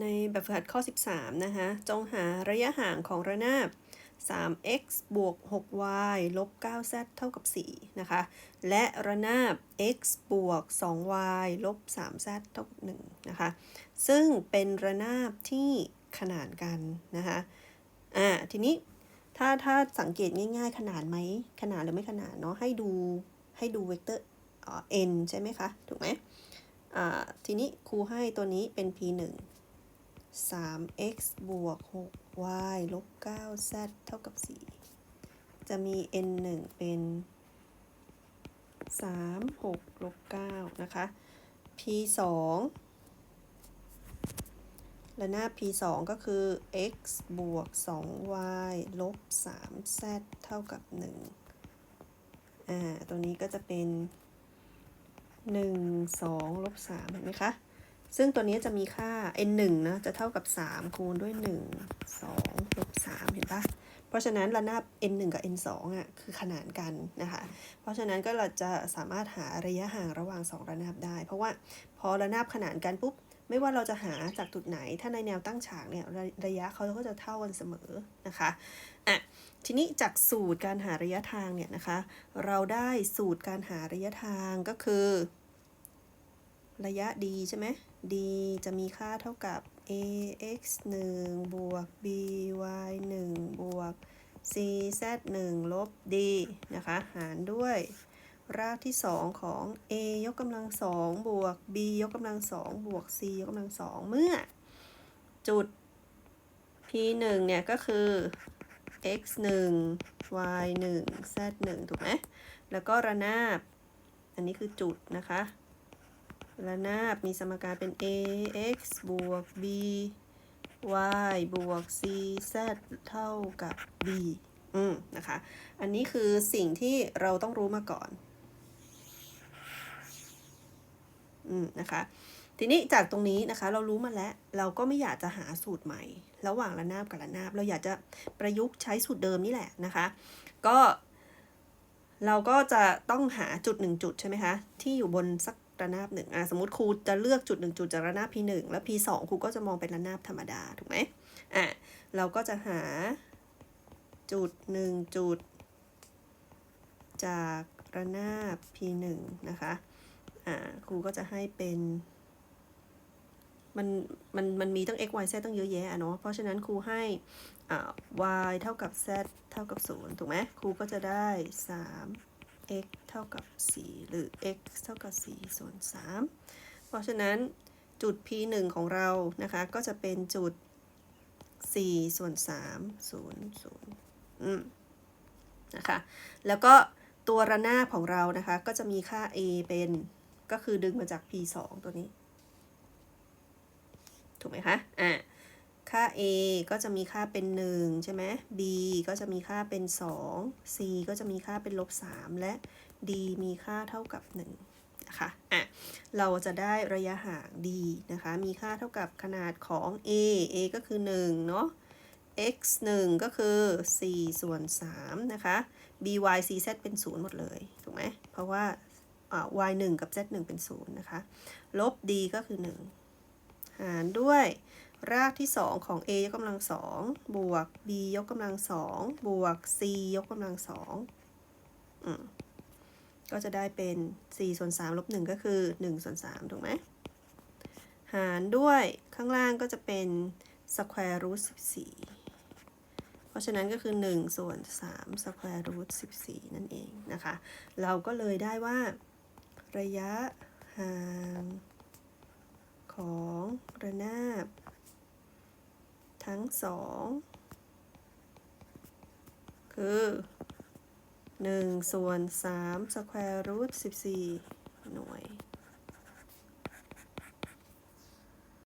ในแบบฝึกหัดข้อ 13 นะคะจงหาระยะห่างของระนาบ 3x บวก 6y ลบ 9z เท่ากับ 4 นะคะ และระนาบ x บวก 2y ลบ 3z เท่ากับ 1 นะคะ ซึ่งเป็นระนาบที่ขนานกันนะคะ อ่า ทีนี้ถ้าถ้าสังเกตง่ายๆ ขนานไหม ขนานหรือไม่ขนานเนาะ ให้ดูให้ดูเวกเตอร์ n ใช่ไหมคะ ถูกไหมอ่า ทีนี้ครูให้ตัวนี้เป็น p 1 3x บวก 6y ลบ 9z เท่ากับ 4 จะมี n 1 เป็น 3 6ลบ9นะคะ p 2และหน้า p 2ก็คือ x บวก 2y ลบ 3z เท่ากับ 1 อ่า ตัวนี้ก็จะเป็น 1 2ลบ3เห็นไหมคะ ซึ่งตัวนี้จะมีค่า n 1นะ จะเท่ากับ 3 คูณด้วย 1 2ลบ3เห็นปะเพราะฉะนั้นระนาบ n 1กับ n 2อะคือขนานกันนะคะ เพราะฉะนั้นก็เราจะสามารถหาระยะห่างระหว่าง 2 ระนาบได้ เพราะว่าพอระนาบขนานกันปุ๊บ ไม่ว่าเราจะหาจากจุดไหน ถ้าในแนวตั้งฉากเนี่ยระระยะเขาก็จะเท่ากันเสมอนะคะอะทีนี้จากสูตรการหาระยะทางเนี่ยนะคะ เราได้สูตรการหาระยะทางก็คือ ระยะ d ใช่ไหม d จะมีค่าเท่ากับ ax 1บวก by 1บวก cz 1ลบ d นะคะ หารด้วย รากที่ 2 ของ a ยกกำลัง2บวก b ยกกำลัง2บวก c ยกกำลัง2เมื่อ จุด p 1เนี่ย ก็คือ x 1 y 1 z 1ถูกไหม แล้วก็ระนาบ อันนี้คือจุดนะคะ ระนาบมีสมการเป็น ax บวก b y บวก c z เท่ากับ b อืมนะคะ อันนี้คือสิ่งที่เราต้องรู้มาก่อน อืมนะคะ ทีนี้จากตรงนี้นะคะ เรารู้มาแล้ว เราก็ไม่อยากจะหาสูตรใหม่ ระหว่างระนาบกับระนาบ เราอยากจะประยุกต์ใช้สูตรเดิมนี่แหละนะคะ ก็ เราก็จะต้องหาจุดหนึ่งจุดใช่ไหมคะ ที่อยู่บนสัก ระนาบหนึ่งอะสมมติครูจะเลือกจุดหนึ่งจุดจากระนาบ p 1 แล้ว p 2 ครูก็จะมองเป็นระนาบธรรมดาถูกไหมอะเราก็จะหาจุดหนึ่งจุด จากระนาบ p 1 นะคะอ่าครูก็จะให้เป็นมันมันมันมีตั้ง x y z ตั้งเยอะแยะเนาะ เพราะฉะนั้นครูให้อ่า y เท่ากับ z เท่ากับ 0 ถูกไหมครูก็จะได้ 3 x เท่ากับ 4 หรือ x เท่ากับ 4 ส่วน 3 เพราะฉะนั้นจุด p 1ของเรานะคะ ก็จะเป็นจุด 4 ส่วน 3 0 0อืมนะคะ แล้วก็ตัวระนาบของเรานะคะ ก็จะมีค่า a เป็นก็คือดึงมาจาก p 2ตัวนี้ ถูกไหมคะ อ่า ค่า a ก็จะมีค่าเป็น 1 ใช่ไหม b ก็จะมีค่าเป็น 2 c ก็จะมีค่าเป็นลบ 3 และ d มีค่าเท่ากับ 1 นะคะ อะ เราจะได้ระยะห่าง d นะคะ มีค่าเท่ากับขนาดของ a a ก็คือ 1 เนาะ x 1 ก็คือ 4 ส่วน 3 นะคะ by c z เป็น 0 หมดเลย ถูกไหม เพราะว่า y 1 กับ z 1 เป็น 0 นะคะ ลบ d ก็คือ 1 หารด้วย รากที่ 2 ของ a ยกกำลังสองบวก b ยกกำลังสองบวก c ยกกำลังสองก็จะได้เป็น 4 ส่วน3ลบ1ก็คือ 1 ส่วน3ถูกไหม หารด้วยข้างล่างก็จะเป็น square root 14 เพราะฉะนั้นก็คือ 1 ส่วน3 square root 14 นั่นเองนะคะ เราก็เลยได้ว่าระยะห่างของระนาบ ทั้งสองคือ1ส่วน3สแควร์รูท14 หน่วย